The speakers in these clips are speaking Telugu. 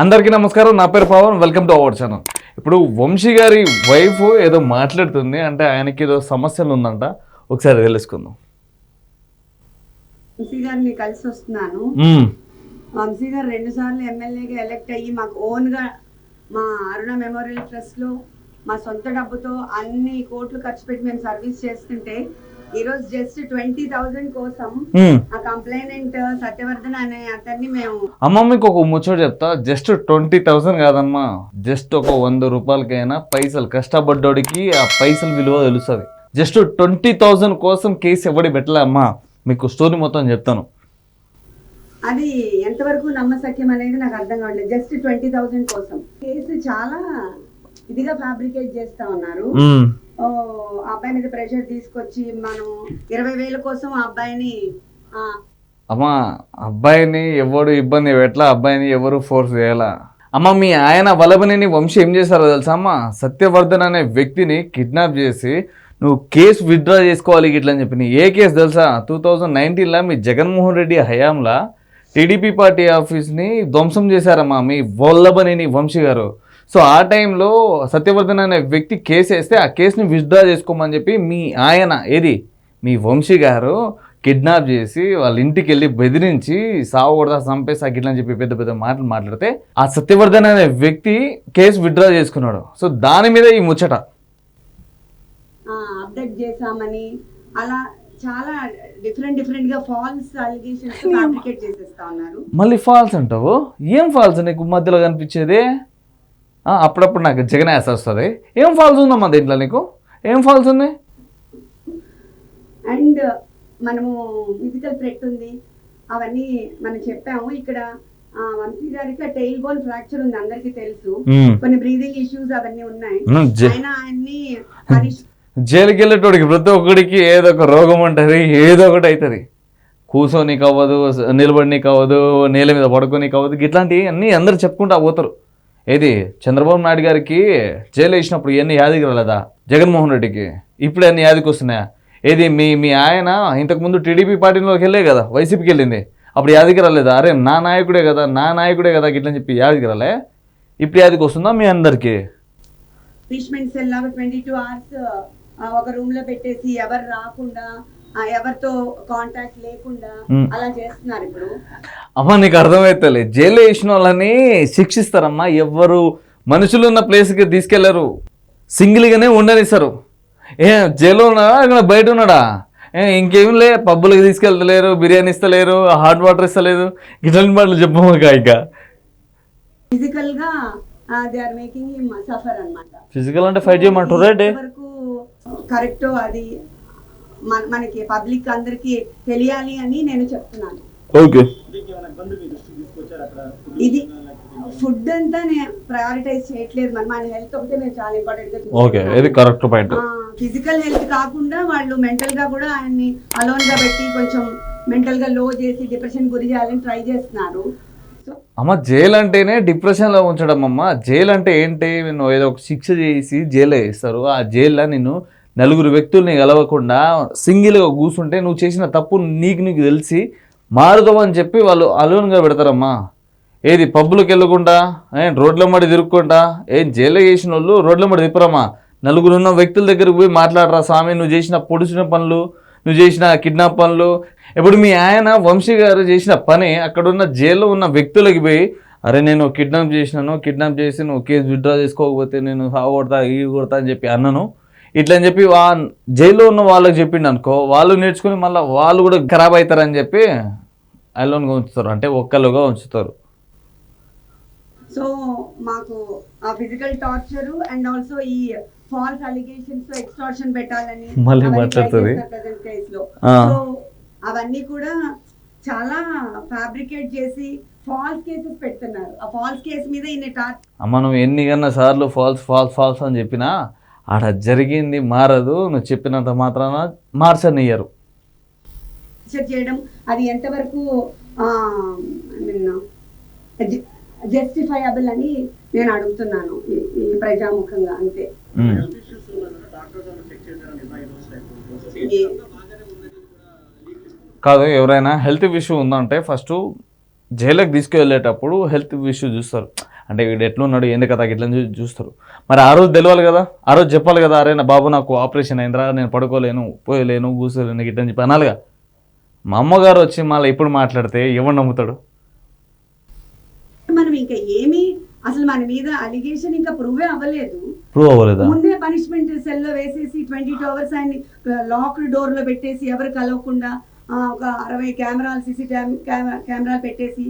అందరికీ నమస్కారం. నా పేరు Pavan. Welcome to our channel ఇప్పుడు వంశీ గారి వైఫ్ ఏదో మాట్లాడుతుంది. అంటే ఆయనకి ఏదో సమస్యలు ఉందంట. ఒకసారి తెలుసుకుందాం. వంశీ గారిని కలిసి వస్తున్నాను. వంశీ గారు రెండు సార్లు ఎమ్మెల్యేగా ఎలక్ట్ అయ్యి మాకు ఓన్గా మా అరుణ మెమోరియల్ ట్రస్ట్లో మా సొంత డబ్బుతో అన్ని కోట్లు ఖర్చు పెట్టి మేము సర్వీస్ చేస్తుంటే ఈ రోజు జస్ట్ ట్వంటీ థౌజండ్ కోసం. ఆ కంప్లైనెంట్ సత్యవర్ధన్ అనే అతన్ని మేము అమ్మ మీకు ఒక ముచ్చట చెప్తా. జస్ట్ ట్వంటీ థౌసండ్ కాదమ్మా. జస్ట్ ఒక వంద రూపాయలకైనా పైసలు కష్టపడ్డోడికి ఆ పైసలు విలువ తెలుస్తుంది. జస్ట్ ట్వంటీ థౌసండ్ కోసం కేసు ఎవడి పెట్టలే అమ్మా. మీకు స్టోరీ మొత్తం చెప్తాను. అది ఎంతవరకు నమ్మసక్యం అనేది నాకు అర్థం కావట్లేదు. జస్ట్ ట్వంటీ థౌజండ్ కోసం. కేసు చాలా ఇదిగా ఫ్యాబ్రికేట్ చేస్తా ఉన్నారు. అబ్బాయి మీద ప్రెషర్ తీసుకొచ్చి మనం ఇరవై వేల కోసం ఆ అబ్బాయిని అమ్మా అబ్బాయిని ఎవడు ఇబ్బంది ఎట్లా అబ్బాయిని ఎవరు ఫోర్స్ చేయాలా? అమ్మ మీ ఆయన వలభనేని వంశీ ఏం చేశారో తెలుసా అమ్మ? సత్యవర్ధన్ అనే వ్యక్తిని కిడ్నాప్ చేసి నువ్వు కేసు విత్డ్రా చేసుకోవాలి ఇట్లా అని చెప్పి ఏ కేసు తెలుసా? టూ థౌజండ్ నైన్టీన్లో మీ జగన్మోహన్ రెడ్డి హయాంలో టీడీపీ పార్టీ ఆఫీస్ని ధ్వంసం చేశారమ్మా మీ వల్లభనేని వంశీ గారు. సో ఆ టైంలో సత్యవర్ధన్ అనే వ్యక్తి కేసు వేస్తే ఆ కేసుని విత్డ్రా చేసుకోమని చెప్పి మీ ఆయన ఏది? మీ వంశీ గారు కిడ్నాప్ చేసి వాళ్ళ ఇంటికి వెళ్ళి బెదిరించి సావు కొడతా చంపేసా గిట్లా అని చెప్పి పెద్ద పెద్ద మాటలు మాట్లాడితే ఆ సత్యవర్ధన్ అనే వ్యక్తి కేసు విత్డ్రా చేసుకున్నాడు. సో దాని మీద ఈ ముచ్చట. అప్డేట్ చేశామని అలా చాలా డిఫరెంట్ డిఫరెంట్గా ఫాల్స్ అలిగేషన్స్ చేసేస్తా ఉన్నారు. మళ్ళీ ఫాల్స్ అంటావు? ఏం ఫాల్స్ నీకు మధ్యలో కనిపించేది? ఆ, అప్పుడప్పుడు నాకు జగన్ యాస వస్తుంది. ఏం ఫాల్స్ ఉందమ్మా దీంట్లో నీకు? ఏం ఫాల్స్ ఉన్నాయి? అండ్ మనము ఫిజికల్ థ్రెట్ ఉంది. అవన్నీ మనం చెప్పాము. ఇక్కడ వంశీ గారికి టైల్ బోన్ ఫ్రాక్చర్ ఉంది. అందరికీ తెలుసు. కొన్ని బ్రీదింగ్ ఇష్యూస్ అవన్నీ ఉన్నాయి. ఆయన్ని హరీష్ జైలుకి వెళ్ళేటోడికి ప్రతి ఒక్కడికి ఏదో ఒక రోగం ఉంటుంది ఏదో ఒకటి అవుతుంది కూర్చోనీకి అవ్వదు నిలబడినీకి అవ్వదు నేల మీద పడుకోనీకి అవ్వదు ఇట్లాంటివి అన్నీ అందరు చెప్పుకుంటా పోతారు. ఏది? చంద్రబాబు నాయుడు గారికి జైలు వేసినప్పుడు ఇవన్నీ యాదికి రాలేదా జగన్మోహన్ రెడ్డికి. ఇప్పుడు అన్ని యాదికి వస్తున్నాయా? ఏది మీ మీ ఆయన ఇంతకుముందు టీడీపీ పార్టీలోకి వెళ్ళే కదా వైసీపీకి వెళ్ళింది. అప్పుడు యాదికి రాలేదా? అరే నా నాయకుడే కదా నా నాయకుడే కదా గిట్లని చెప్పి యాదికి రాలే. ఇప్పుడు యాదికి వస్తుందా మీ అందరికీ? ట్వంటీ టూ అవర్స్ ఒక రూమ్లో పెట్టేసి ఎవరు రాకుండా ఎవరితో కాంటాక్ట్ లేకుండా. అలా చేస్తున్నారు ఇప్పుడు. అమ్మ నీకు అర్థమవుతలే జైలు వేసిన వాళ్ళని శిక్షిస్తారమ్మా. ఎవ్వరు మనుషులు ఉన్న ప్లేస్కి తీసుకెళ్ళరు. సింగిల్గానే ఉండనిస్తారు. ఏ జైలు ఉన్నాడా ఇక్కడ బయట ఉన్నాడా? ఏ ఇంకేం లే పబ్బులకి తీసుకెళ్తలేరు బిర్యానీ ఇస్తలేరు హాట్ వాటర్ ఇస్తలేదు. ఇట్లాంటి మాటలు చెప్పమ్మా ఇక ఫిజికల్గా దే ఆర్ మేకింగ్ సఫర్ అన్నమాట. ఫిజికల్ అంటే ఫైట్ చేయమంటారు కరెక్ట్ అది మనకి పబ్లిక్ అందరికి తెలియాలి అని నేను చెప్తున్నాను. ఓకే. ఇది ఫుడ్ అంతా నేను ప్రయారిటైజ్ చేయట్లేదు. మరి మన హెల్త్ ఒకటే మేము చాలా ఇంపార్టెంట్గా ఓకే ఇది కరెక్ట్ పాయింట్ ఫిజికల్ హెల్త్ కాకుండా వాళ్ళు మెంటల్గా కూడా ఆయన్ని అలోన్గా పెట్టి కొంచెం మెంటల్గా లో చేసి డిప్రెషన్ గురి చేయాలని ట్రై చేస్తున్నారు. సో అమ్మ జైలు అంటేనే డిప్రెషన్లో ఉంచడం అమ్మ జైలు అంటే ఏంటి? నువ్వు ఏదో ఒక శిక్ష చేసి జైల్లో వేస్తారు. ఆ జైల్లో నిన్ను నలుగురు వ్యక్తుల్ని కలవకుండా సింగిల్గా కూర్చుంటే నువ్వు చేసిన తప్పు నీకు నీకు తెలిసి మారుదామని చెప్పి వాళ్ళు అలోన్గా పెడతారమ్మా. ఏది పబ్బులకు వెళ్ళకుండా ఏం రోడ్ల మడి తిరుక్కుంటా ఏం జైల్లో చేసిన వాళ్ళు రోడ్ల మడి తిప్పరమ్మా. నలుగురు ఉన్న వ్యక్తుల దగ్గరికి పోయి మాట్లాడరా స్వామి నువ్వు చేసిన పొడిచిన పనులు నువ్వు చేసిన కిడ్నాప్ పనులు. ఇప్పుడు మీ ఆయన వంశీ గారు చేసిన పని అక్కడ ఉన్న జైల్లో ఉన్న వ్యక్తులకి పోయి అరే నేను కిడ్నాప్ చేసినాను కిడ్నాప్ చేసి నువ్వు కేసు విత్డ్రా చేసుకోకపోతే నేను సాగు కొడతా ఈ కొడతా అని చెప్పి అన్నాను. ఇట్లా అని చెప్పి వా జైల్లో ఉన్న వాళ్ళకి చెప్పిండు అనుకో వాళ్ళు నేర్చుకుని మళ్ళీ వాళ్ళు కూడా ఖరాబ్ అవుతారని చెప్పి అలోన్గా ఉంచుతారు. అంటే ఒక్కలుగా ఉంచుతారు. సో మాకు ఆ ఫిజికల్ టార్చర్ అండ్ ఆల్సో ఈ ఫాల్స్ అలిగేషన్స్ ఎక్స్టార్షన్ పెట్టాలని మళ్ళీ మాట్లాడుతుంది. సో అవన్నీ కూడా చాలా ఫ్యాబ్రికేట్ చేసి ఫాల్స్ కేసెస్ పెడుతున్నారు. ఆ ఫాల్స్ కేసు మీద ఇన్ని టార్చర్ నువ్వు ఎన్ని కన్నా సార్లు ఫాల్స్ ఫాల్స్ ఫాల్స్ అని చెప్పినా ఆడ జరిగింది మారదు నువ్వు చెప్పినంత మాత్రాన మార్చనియ్యరు చేయడం అది ఎంతవరకు జస్టిఫైయబుల్ అని నేను అడుగుతున్నాను ఈ- ఈ ప్రజాముఖంగా అంతే. కాదు ఎవరైనా హెల్త్ ఇష్యూ ఉందంటే ఫస్ట్ జైలుకి తీసుకువెళ్ళేటప్పుడు హెల్త్ ఇష్యూ చూస్తారు. అంటే వీడు ఎట్లున్నాడు ఏంది కదా ఇట్లా చూస్తారు. మరి ఆ రోజు తెలియాలి కదా? ఆ రోజు చెప్పాలి కదా అరే నా బాబు నాకు ఆపరేషన్ అయిందిరా నేను పడుకోలేను పోయలేను కూర్చోలేను గిట్ల అని చెప్పి అనాలిగా. మా అమ్మగారు వచ్చి మళ్ళీ ఇప్పుడు మాట్లాడితే ఎవరు నమ్ముతాడు? మనం ఇంకా ఏమీ అసలు మన మీద అలిగేషన్ ఇంకా ప్రూవే అవ్వలేదు. ప్రూవ్ అవ్వలేదా? ముందే పనిష్మెంట్ సెల్లో వేసేసి ట్వంటీ టూ అవర్స్ ఆయన్ని లాక్డ్ డోర్లో పెట్టేసి ఎవరు కలవకుండా ఒక అరవై కెమెరాలు సీసీ కెమెరాలు పెట్టేసి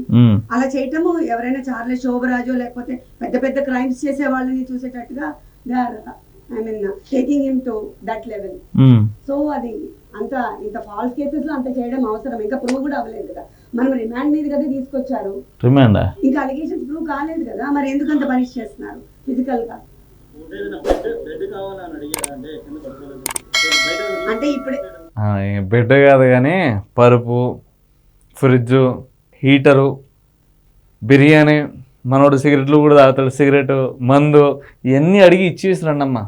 అలా చేయటము ఎవరైనా చార్లెస్ శోభరాజు లేకపోతే పెద్ద పెద్ద క్రైమ్స్ చేసే వాళ్ళని చూసేటట్టుగా they are I mean taking him to that level. So అది అంత ఇంత ఫాల్స్ కేసెస్లో అంత చేయడం అవసరం. ఇంకా ప్రూవ్ కూడా అవ్వలేదు కదా. మనం రిమాండ్ మీద కదా తీసుకొచ్చారు. రిమాండా? ఇంకా అలిగేషన్స్ ప్రూవ్ కాలేదు కదా. మరి ఎందుకు అంత పనిష్ చేస్తున్నారు ఫిజికల్గా అంటే ఇప్పుడే బిడ్డ కాదు కానీ పరుపు ఫ్రిడ్జ్ హీటరు బిర్యానీ మనోడు సిగరెట్లు కూడా తాగుతాడు సిగరెట్ మందు ఇవన్నీ అడిగి ఇచ్చేసిరండి అమ్మ.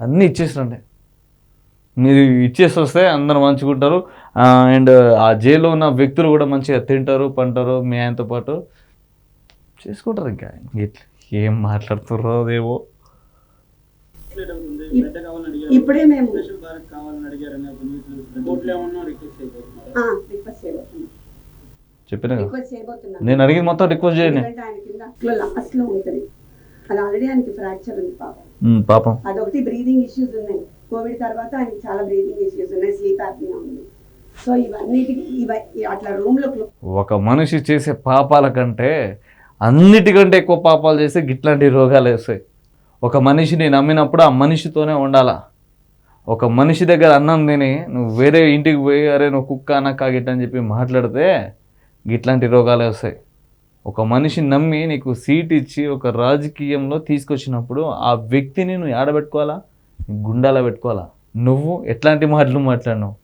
అన్నీ ఇచ్చేసిరండి. మీరు ఇచ్చేసి వస్తే అందరు మంచుకుంటారు అండ్ ఆ జైల్లో ఉన్న వ్యక్తులు కూడా మంచిగా తింటారు పంటారు మీ ఆయనతో పాటు చేసుకుంటారు ఇంకా. ఇట్లా ఏం మాట్లాడుతుర్రో దేవో ఇప్పుడే మేము చెప్పిన? నేను అడిగి మొత్తం రిక్వెస్ట్ చేయండి లాస్ట్లో ఉంటుంది. అది ఆల్రెడీ ఆయనకి ఫ్రాక్చర్ ఉంది పాపం. పాపం. అదొకటి బ్రీదింగ్ ఇష్యూస్ ఉన్నాయి. కోవిడ్ తర్వాత ఆయనకి చాలా బ్రీదింగ్ ఇష్యూస్ ఉన్నాయి. స్లీప్ యాప్నియా ఉంది. సో ఇవన్నిటికి ఇవ అట్లా రూమ్లో clo- ఒక మనిషి చేసే పాపాల కంటే అన్నిటికంటే ఎక్కువ పాపాలు చేస్తే గిట్లాంటి రోగాలు వేస్తాయి. ఒక మనిషిని నమ్మినప్పుడు ఆ మనిషితోనే ఉండాలా? ఒక మనిషి దగ్గర అన్నం తిని నువ్వు వేరే ఇంటికి పోయి అరే నువ్వు కుక్క అన్నక్క గిట్ట అని చెప్పి మాట్లాడితే ఇట్లాంటి రోగాలే వస్తాయి. ఒక మనిషిని నమ్మి నీకు సీట్ ఇచ్చి ఒక రాజకీయంలో తీసుకొచ్చినప్పుడు ఆ వ్యక్తిని నువ్వు ఆడబెట్టుకోవాలా? గుండాల పెట్టుకోవాలా? నువ్వు ఎట్లాంటి మాటలు మాట్లాడినావు?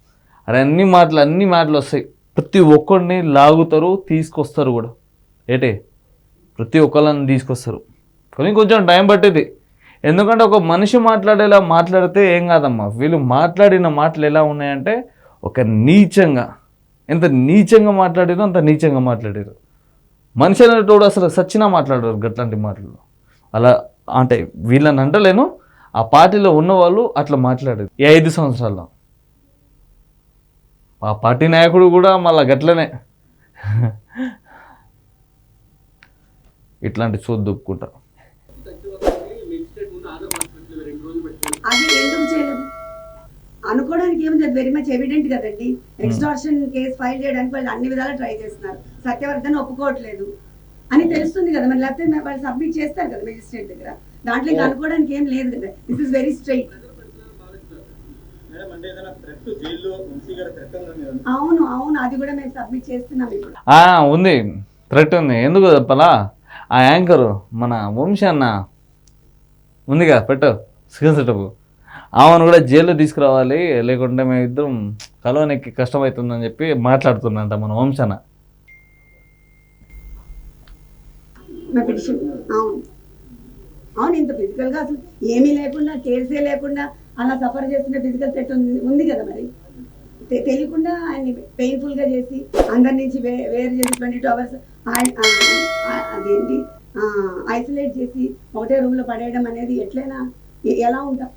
అరే అన్ని మాటలు అన్ని మాటలు వస్తాయి. ప్రతి ఒక్కరిని లాగుతారు తీసుకొస్తారు కూడా. ఏటే? ప్రతి ఒక్కళ్ళని తీసుకొస్తారు. కానీ కొంచెం టైం పట్టేది. ఎందుకంటే ఒక మనిషి మాట్లాడేలా మాట్లాడితే ఏం కాదమ్మా? వీళ్ళు మాట్లాడిన మాటలు ఎలా ఉన్నాయంటే ఒక నీచంగా. ఎంత నీచంగా మాట్లాడారో అంత నీచంగా మాట్లాడారు. మనిషి అనేటోడు అసలు సచ్చినా మాట్లాడారు గట్లాంటి మాటలు. అలా అంటే వీళ్ళని అంటలేను. ఆ పార్టీలో ఉన్నవాళ్ళు అట్లా మాట్లాడారు ఈ ఐదు సంవత్సరాల్లో. ఆ పార్టీ నాయకుడు కూడా మళ్ళా గట్లనే. ఇట్లాంటి చోటు దుప్పుకుంటారు అది ఎందుకు చేయలేదు అనుకోవడానికి ఏముంది? అది వెరీ మచ్ ఎవిడెంట్ కదండి. ఎక్స్టార్షన్ కేసు ఫైల్ చేయడానికి వాళ్ళు అన్ని విధాలు ట్రై చేస్తున్నారు. సత్యవర్ధన్ ఒప్పుకోవట్లేదు అని తెలుస్తుంది కదా మరి లేకపోతే వాళ్ళు సబ్మిట్ చేస్తారు కదా మెజిస్ట్రేట్ దగ్గర. దాంట్లో ఇంకా అనుకోవడానికి ఏం లేదు కదా. దిస్ ఇస్ వెరీ స్ట్రైట్ అవును అవును. అది కూడా మేము సబ్మిట్ చేస్తున్నాం ఇప్పుడు. ఆ, ఉంది. థ్రెట్ ఉంది. ఎందుకు చెప్పాలా? ఆ యాంకరు మన వంశీ అన్న ఉందిగా పెట్టు స్క్రీన్ సెటప్ ఆమెను కూడా జైల్లో తీసుకురావాలి లేకుంటే మేము ఇద్దరం కలవనికి కష్టమవుతుందని చెప్పి మాట్లాడుతున్నంట మన వంశన. అవును. అవును ఇంత ఫిజికల్గా అసలు ఏమీ లేకుండా కేసే లేకుండా అలా సఫర్ చేస్తున్న ఫిజికల్ సెట్ ఉంది ఉంది కదా మరి? తెలియకుండా ఆయన్ని పెయిన్ఫుల్గా చేసి అందరి నుంచి వే వేరు చేసి ట్వంటీ టూ అవర్స్ అదేంటి ఐసోలేట్ చేసి ఒకటే రూమ్లో పడేయడం అనేది ఎట్లయినా ఎలా ఉంటాం?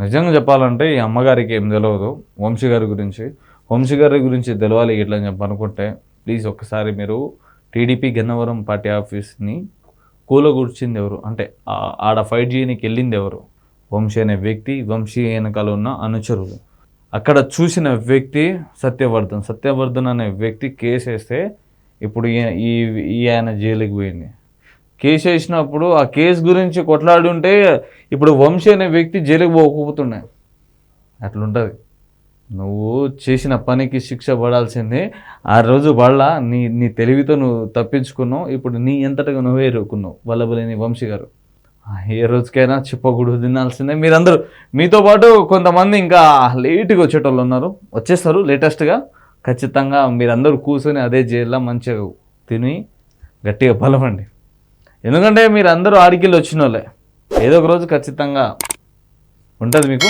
నిజంగా చెప్పాలంటే ఈ అమ్మగారికి ఏం తెలియదు వంశీ గారి గురించి. వంశీ గారి గురించి తెలవాలి ఇట్లా అని చెప్పి అనుకుంటే ప్లీజ్ ఒక్కసారి మీరు టీడీపీ గన్నవరం పార్టీ ఆఫీస్ని కూలగూర్చింది ఎవరు? అంటే ఆడ ఫైట్ చేయనికి వెళ్ళింది ఎవరు? వంశీ అనే వ్యక్తి వంశీ వెనకాల ఉన్న అనుచరులు. అక్కడ చూసిన వ్యక్తి సత్యవర్ధన్. సత్యవర్ధన్ అనే వ్యక్తి కేసు వేస్తే ఇప్పుడు ఈ- ఈ ఈ ఆయన జైలుకి పోయింది. కేసు వేసినప్పుడు ఆ కేసు గురించి కొట్లాడుంటే ఇప్పుడు వంశీ అనే వ్యక్తి జైలుకి పోకపోతుండే. అట్లుంటుంది. నువ్వు చేసిన పనికి శిక్ష పడాల్సిందే. ఆ రోజు వాళ్ళ నీ నీ తెలివితో నువ్వు తప్పించుకున్నావు. ఇప్పుడు నీ ఎంతటగా నువ్వే ఎరుకున్నావు వల్లబలేని వంశీ గారు. ఏ రోజుకైనా చిప్పకూడదు తినాల్సిందే. మీరందరూ మీతో పాటు కొంతమంది ఇంకా లేట్గా వచ్చేటోళ్ళు ఉన్నారు. వచ్చేస్తారు లేటెస్ట్గా. ఖచ్చితంగా మీరందరూ కూర్చొని అదే జైల్లో మంచిగా తిని గట్టిగా బలమండి ఎందుకంటే మీరు అందరూ ఆడికెళ్ళి వచ్చిన వాళ్ళే ఏదో ఒక రోజు ఖచ్చితంగా ఉంటుంది మీకు.